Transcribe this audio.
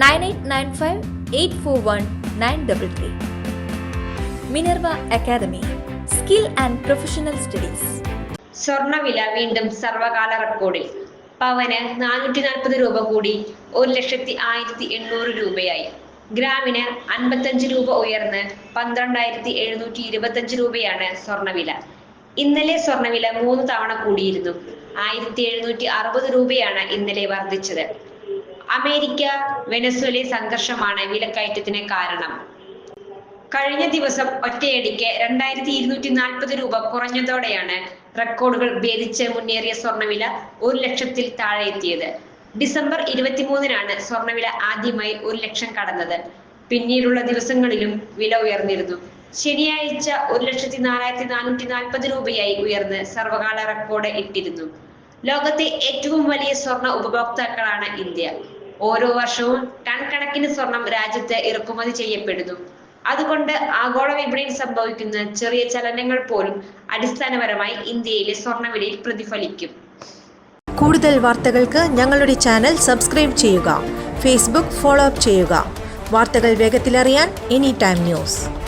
nine eight nine five eight four one nine double three. Minerva academy skill and professional studies. സ്വർണവില വീണ്ടും സർവകാല റെക്കോർഡിൽ. പവന് നാനൂറ്റി നാൽപ്പത് രൂപ കൂടി ഒരു ലക്ഷത്തി ആയിരത്തി എണ്ണൂറ് രൂപയായി. ഗ്രാമിന് അൻപത്തഞ്ച് രൂപ ഉയർന്ന് പന്ത്രണ്ടായിരത്തി എഴുന്നൂറ്റി ഇരുപത്തഞ്ച് രൂപയാണ് സ്വർണവില ഇന്നലെ സ്വർണവില മൂന്ന് തവണ കൂടിയിരുന്നു. ആയിരത്തി എഴുന്നൂറ്റി അറുപത് രൂപയാണ് ഇന്നലെ വർദ്ധിച്ചത്. അമേരിക്ക വെനസ്വലെ സംഘർഷമാണ് വിലക്കയറ്റത്തിന് കാരണം. കഴിഞ്ഞ ദിവസം ഒറ്റയടിക്ക് രണ്ടായിരത്തി ഇരുന്നൂറ്റി നാൽപ്പത് രൂപ കുറഞ്ഞതോടെയാണ് റെക്കോർഡുകൾ ഭേദിച്ച് മുന്നേറിയ സ്വർണവില ഒരു ലക്ഷത്തിൽ താഴെ എത്തിയത്. ഡിസംബർ ഇരുപത്തിമൂന്നിനാണ് സ്വർണവില ആദ്യമായി ഒരു ലക്ഷം കടന്നത്. പിന്നീടുള്ള ദിവസങ്ങളിലും വില ഉയർന്നിരുന്നു. ശനിയാഴ്ച ഒരു ലക്ഷത്തി നാലായിരത്തി നാനൂറ്റി നാൽപ്പത് രൂപയായി ഉയർന്ന് സർവകാല റെക്കോർഡ് ഇട്ടിരുന്നു. ലോകത്തെ ഏറ്റവും വലിയ സ്വർണ ഉപഭോക്താക്കളാണ് ഇന്ത്യ. ഓരോ വർഷവും ടൺ കണക്കിന് സ്വർണം രാജ്യത്ത് ഇറക്കുമതി ചെയ്യപ്പെടുന്നു. അതുകൊണ്ട് ആഗോള വിപണിയിൽ സംഭവിക്കുന്ന ചെറിയ ചലനങ്ങൾ പോലും അടിസ്ഥാനപരമായി ഇന്ത്യയിലെ സ്വർണവിലയിൽ പ്രതിഫലിക്കും. കൂടുതൽ വാർത്തകൾക്ക് ഞങ്ങളുടെ ചാനൽ സബ്സ്ക്രൈബ് ചെയ്യുക ഫേസ്ബുക്ക് ഫോളോ അപ്പ് ചെയ്യുക. വാർത്തകൾ വേഗത്തിലറിയാൻ എനി ടൈം ന്യൂസ്.